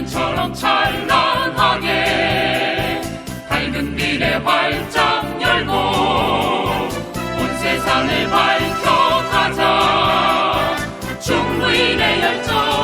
태양처럼 찬란하게 밝은 미래 활짝 열고 온 세상을 밝혀가자. 중부인의 열정